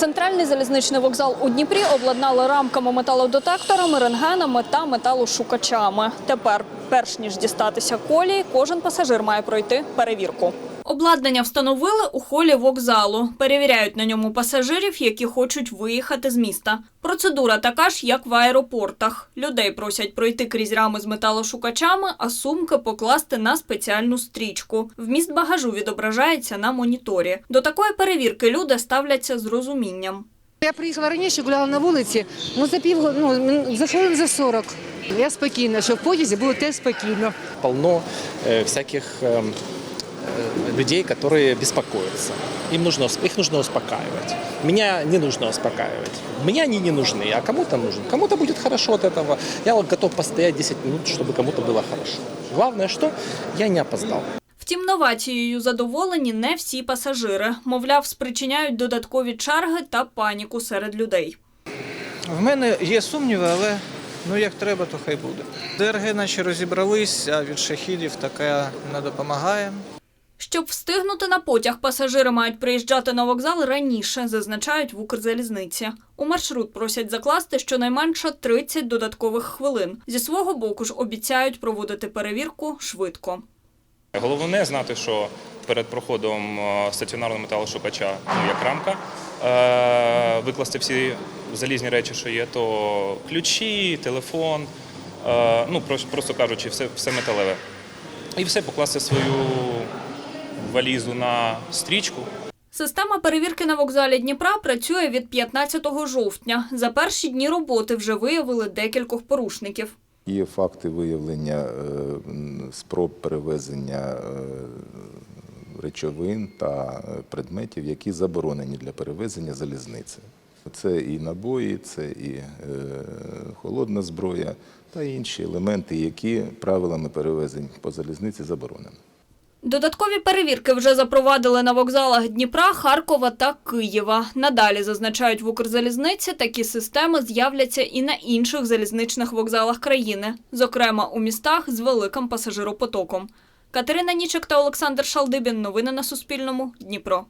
Центральний залізничний вокзал у Дніпрі обладнали рамками металодетекторами, рентгенами та металошукачами. Тепер, перш ніж дістатися колії, кожен пасажир має пройти перевірку. Обладнання встановили у холі вокзалу. Перевіряють на ньому пасажирів, які хочуть виїхати з міста. Процедура така ж, як в аеропортах. Людей просять пройти крізь рами з металошукачами, а сумки покласти на спеціальну стрічку. Вміст багажу відображається на моніторі. До такої перевірки люди ставляться з розумінням. Я приїхала раніше, гуляла на вулиці, ну за пів ну, мин- за хвилин за 40. Я спокійна, що в потязі було теж спокійно. полно э, всяких эм, э, людей, которые беспокоятся. Им нужно, ус- их нужно успокаивать. Меня не нужно успокаивать. Мне они не нужны, а кому-то нужен. Кому-то будет хорошо от этого. Я вот готов постоять 10 минут, чтобы кому-то было хорошо. Главное, что я не опоздал. Втім, новацією задоволені не всі пасажири. Мовляв, спричиняють додаткові черги та паніку серед людей. В мене є сумніви, але ну як треба, то хай буде. ДРГ наче розібрались, а від шахідів така не допомагає. Щоб встигнути на потяг, пасажири мають приїжджати на вокзал раніше, зазначають в Укрзалізниці. У маршрут просять закласти щонайменше 30 додаткових хвилин. Зі свого боку ж обіцяють проводити перевірку швидко. Головне знати, що перед проходом е, стаціонарного металошукача, ну як рамка, е, викласти всі залізні речі, що є, то ключі, телефон, е, ну прос- просто кажучи, все, все металеве. І все покласти свою валізу на стрічку. Система перевірки на вокзалі Дніпра працює від 15 жовтня. За перші дні роботи вже виявили декількох порушників. Є факти виявлення е, спроб перевезення е, речовин та е, предметів, які заборонені для перевезення залізницею. Це і набої, це і холодна зброя та інші елементи, які правилами перевезень по залізниці заборонені. Додаткові перевірки вже запровадили на вокзалах Дніпра, Харкова та Києва. Надалі зазначають в Укрзалізниці, такі системи з'являться і на інших залізничних вокзалах країни, зокрема у містах з великим пасажиропотоком. Катерина Нічик та Олександр Шалдибін. Новини на Суспільному. Дніпро.